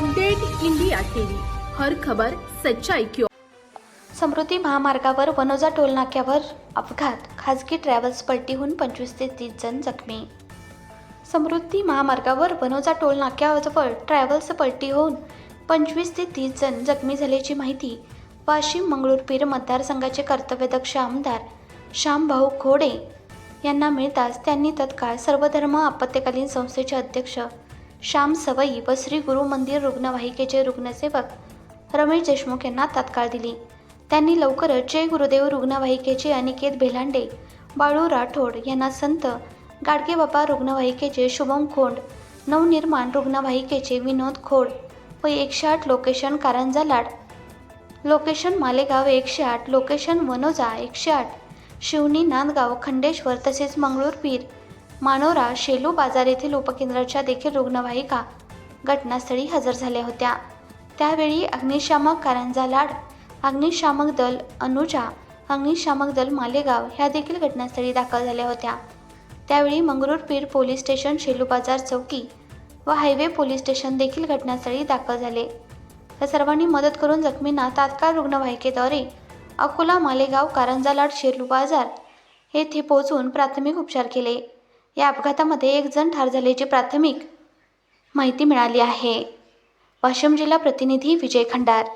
Update India TV. हर खबर सच्चाई क्यों समृद्धी महामार्गावर वनोजा टोलनाक्यावर अपघात. खाजगी ट्रॅव्हल्स पलटीहून पंचवीस ते तीस जण जखमी. समृद्धी महामार्गावर वनोजा टोलनाक्याजवळ ट्रॅव्हल्स पलटी होऊन पंचवीस ते तीस जण जखमी झाल्याची माहिती वाशिम मंगळूरपीर मतदारसंघाचे कर्तव्यदक्ष आमदार श्यामभाऊ खोडे यांना मिळताच त्यांनी तत्काळ सर्वधर्म आपत्कालीन संस्थेचे अध्यक्ष श्याम सवई व श्री गुरु मंदिर रुग्णवाहिकेचे रुग्णसेवक रमेश देशमुख यांना तात्काळ दिली. त्यांनी लवकरच जय गुरुदेव रुग्णवाहिकेचे अनिकेत भेलांडे बाळू राठोड यांना संत गाडगेबाबा रुग्णवाहिकेचे शुभम खोंड नवनिर्माण रुग्णवाहिकेचे विनोद खोड व एकशे आठ लोकेशन कारंजा लाड लोकेशन मालेगाव एकशे आठ लोकेशन वनोजा एकशे आठ शिवनी नांदगाव खंडेश्वर तसेच मंगळूरपीर मानोरा शेलू बाजार येथील उपकेंद्राच्या देखील रुग्णवाहिका घटनास्थळी हजर झाल्या होत्या. त्यावेळी अग्निशामक कारंजा लाड अग्निशामक दल अनुजा अग्निशामक दल मालेगाव ह्या देखील घटनास्थळी दाखल झाल्या होत्या. त्यावेळी मंगरूळपीर पोलीस स्टेशन शेलू बाजार चौकी व हायवे पोलीस स्टेशन देखील घटनास्थळी दाखल झाले. या सर्वांनी मदत करून जखमींना तात्काळ रुग्णवाहिकेद्वारे अकोला मालेगाव कारंजा लाड शेलू बाजार येथे पोहोचून प्राथमिक उपचार केले. या अपघातामध्ये एक जण ठार झाल्याची प्राथमिक माहिती मिळाली आहे. वाशिम जिल्हा प्रतिनिधी विजय खंडार.